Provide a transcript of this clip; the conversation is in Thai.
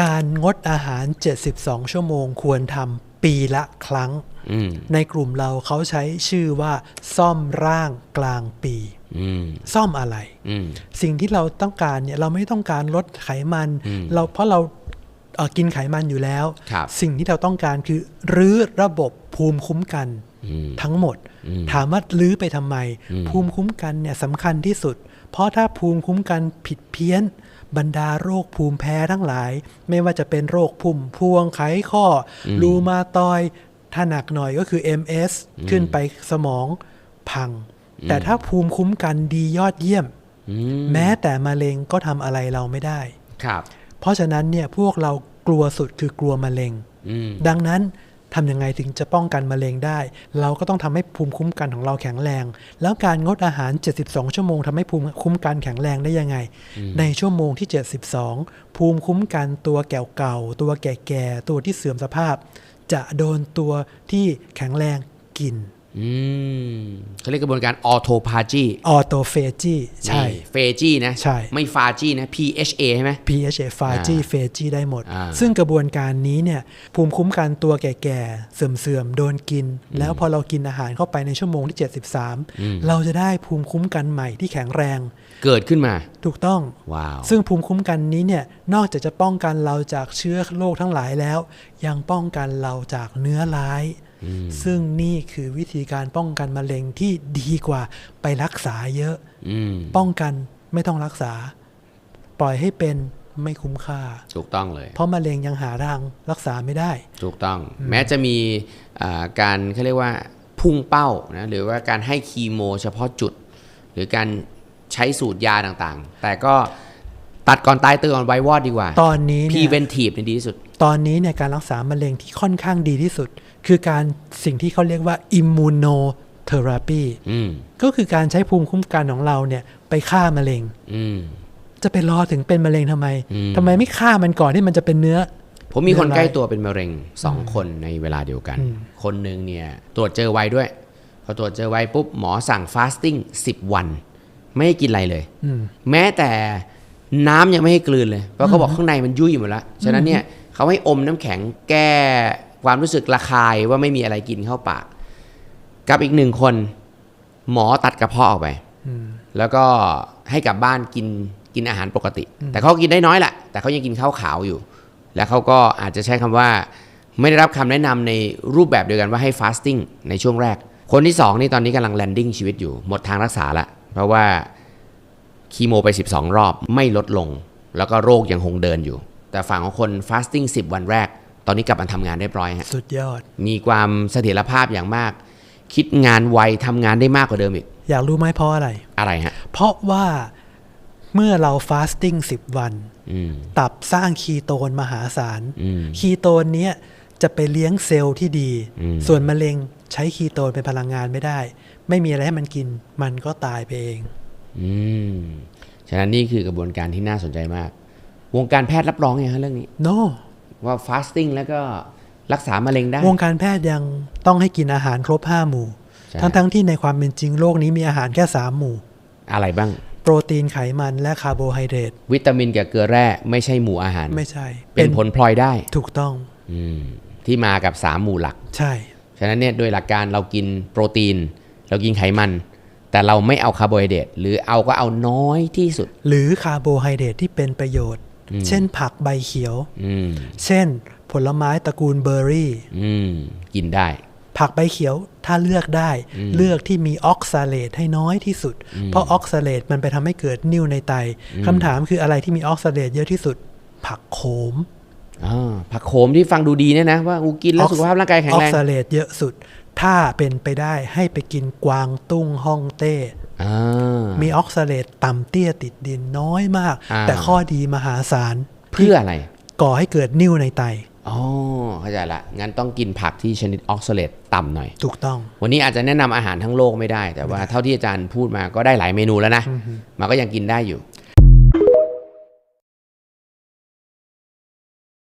การงดอาหาร 72 ชั่วโมงควรทำปีละครั้งอืมในกลุ่มเราเขาใช้ชื่อว่า ซ่อมร่างกลางปีอืมซ่อมอะไรอืมสิ่งที่เราต้องการเนี่ยเราไม่ต้องการลดไขมันอืมเราเพราะเราเอ่อกินไขมันอยู่แล้วครับสิ่งที่เราต้องการคือรื้อระบบภูมิคุ้มกันอืมทั้งหมดอืมถามว่าลื้อไปทำไมอืมภูมิคุ้มกันเนี่ยสำคัญที่สุด เพราะถ้าภูมิคุ้มกันผิดเพี้ยน บรรดาโรคภูมิแพ้ทั้งหลาย ไม่ว่าจะเป็นโรคพุ่มพวงไขข้ออรูมาตอยด์ถ้าหนักหน่อยก็คือ MS ขึ้นไปสมองพัง แต่ถ้าภูมิคุ้มกันดียอดเยี่ยมอืมแม้แต่มะเร็งก็ทำอะไรเราไม่ได้ครับ เพราะฉะนั้นเนี่ยพวกเรากลัวสุดคือกลัวมะเร็งอืมดังนั้น ทำยังไงถึงจะป้องกันมะเร็งได้ เราก็ต้องทำให้ภูมิคุ้มกันของเราแข็งแรง แล้วการงดอาหาร 72 ชั่วโมงทำให้ภูมิคุ้มกันแข็งแรงได้ยังไง ในชั่วโมงที่ 72 ภูมิคุ้มกันตัวแก่าๆตัวแก่ๆตัวที่เสื่อมสภาพ จะโดนตัวที่แข็งแรงกิน อืมเขาเรียกกระบวนการออโตพาจีออโตเฟจีใช่เฟจีนะใช่ไม่ฟาจีนะ PHA ใช่ไหม PHA ฟาจีเฟจีได้หมดอ่าซึ่งกระบวนการนี้เนี่ย ภูมิคุ้มกันตัวแก่ๆ เสื่อมๆ โดนกิน แล้วพอเรากินอาหารเข้าไปในชั่วโมงที่ 73 เราจะได้ภูมิคุ้มกันใหม่ที่แข็งแรง เกิดขึ้นมา ถูกต้องว้าวซึ่งภูมิคุ้มกันนี้เนี่ยนอกจากจะป้องกันเราจากเชื้อโรคทั้งหลายแล้ว ยังป้องกันเราจากเนื้อร้าย ซึ่งนี่คือวิธีการป้องกันมะเร็งที่ดีกว่าไปรักษาเยอะอืมป้องกันไม่ต้องรักษา ปล่อยให้เป็นไม่คุ้มค่า ถูกต้องเลย เพราะมะเร็งยังหาทางรักษาไม่ได้ ถูกต้อง แม้จะมีอ่าการเขาเรียกว่าพุ่งเป้านะหรือว่าการให้คีโม เฉพาะจุด หรือการใช้สูตรยาต่างๆ แต่ก็ตัดก่อนตายตื่นก่อนไววอดดีกว่า ตอนนี้เนี่ย preventive นี่ดีที่สุด ตอนนี้เนี่ยการรักษามะเร็งที่ค่อนข้างดีที่สุด คือการสิ่งที่เขาเรียกว่า immunotherapy อืมก็คือการใช้ภูมิคุ้มกันของเราเนี่ย ไปฆ่ามะเร็งอืมจะไปรอถึงเป็นมะเร็งทำไมอืมทำไมไม่ฆ่ามันก่อนที่มันจะเป็นเนื้อ ผมมีคนเรื่องใกล้ร้ายตัวเป็นมะเร็งสองคนในเวลาเดียวกัน คนหนึ่งเนี่ยตรวจเจอไวด้วย พอตรวจเจอไวปุ๊บหมอสั่งฟาสติ้ง10วัน ไม่ให้กินอะไรเลยอืมแม้แต่น้ำยังไม่ให้กลืนเลยเพราะเขาบอกข้างในมันยุ่ยหมดแล้วฉะนั้นเนี่ยเขาให้อมน้ำแข็งแก้ ความรู้สึกระคายว่าไม่มีอะไรกินเข้าปากกับอีกหนึ่งคน หมอตัดกระเพาะออกไปแล้วก็ให้กลับบ้านกินกินอาหารปกติ แต่เขากินได้น้อยแหละแต่เขายังกินข้าวขาวอยู่ แล้วเขาก็อาจจะใช้คำว่า ไม่ได้รับคำแนะนำในรูปแบบเดียวกันว่าให้ฟาสติ้งในช่วงแรก คนที่สองนี่ตอนนี้กำลังแลนดิ้งชีวิตอยู่ หมดทางรักษาละเพราะว่าคีโมไป 12 รอบไม่ลดลง แล้วก็โรคยังคงเดินอยู่ แต่ฝั่งของคนฟาสติ้ง10 วันแรก ตอนนี้กลับมาทำงานเรียบร้อยฮะสุดยอด มีความเสถียรภาพอย่างมาก คิดงานไวทำงานได้มากกว่าเดิมอีก อยากรู้ไหมเพราะอะไร อะไรฮะ เพราะว่าเมื่อเราฟาสติ้ง10วัน อืม ตับสร้างคีโตนมหาศาล อืม คีโตนเนี้ยจะไปเลี้ยงเซลล์ที่ดี อืม ส่วนมะเร็งใช้คีโตนเป็นพลังงานไม่ได้ ไม่มีอะไรให้มันกิน มันก็ตายไปเอง อืม ฉะนั้นนี่คือกระบวนการที่น่าสนใจมาก วงการแพทย์รับรองไงฮะเรื่องนี้โน ว่าฟาสติ้งแล้วก็รักษามะเร็งได้ วงการแพทย์ยังต้องให้กินอาหารครบ5หมู่ใช่ทั้งๆที่ในความเป็นจริงโลกนี้มีอาหารแค่3หมู่ อะไรบ้าง โปรตีนไขมันและคาร์โบไฮเดรตวิตามินกับเกลือแร่ไม่ใช่หมู่อาหารไม่ใช่ เป็นผลพลอยได้ถูกต้องอืมที่มากับสามหมู่หลัก ใช่ ฉะนั้นเนี่ยโดยหลักการเรากินโปรตีน เรากินไขมัน แต่เราไม่เอาคาร์โบไฮเดรตหรือเอาก็เอาน้อยที่สุด หรือคาร์โบไฮเดรตที่เป็นประโยชน์ เช่นผักใบเขียวอืมเช่นผลไม้ตระกูลเบอร์รี่อืมกินได้ ผักใบเขียวถ้าเลือกได้ เลือกที่มีออกซาเลตให้น้อยที่สุด เพราะออกซาเลตมันไปทำให้เกิดนิ่วในไตคำถามคืออะไรที่มีออกซาเลตเยอะที่สุด ผักโขมอ่าผักโขมที่ฟังดูดีเนี่ยนะว่ากูกินแล้วสุขภาพร่างกายแข็งออแรกงซาเลตเยอะสุด ถ้าเป็นไปได้ให้ไปกินกวางตุ้งฮ่องเต้อ่า มีออกซาเลตต่ำเตี้ยติดดินน้อยมากอ่าแต่ข้อดีมหาศาลเพื่ออะไร ก่อให้เกิดนิ่วในไตอ๋อเข้าใจละ งั้นต้องกินผักที่ชนิดออกซาเลตต่ำหน่อย ถูกต้อง วันนี้อาจจะแนะนำอาหารทั้งโลกไม่ได้ แต่ว่าเท่าที่อาจารย์พูดมาก็ได้หลายเมนูแล้วนะ มันก็ยังกินได้อยู่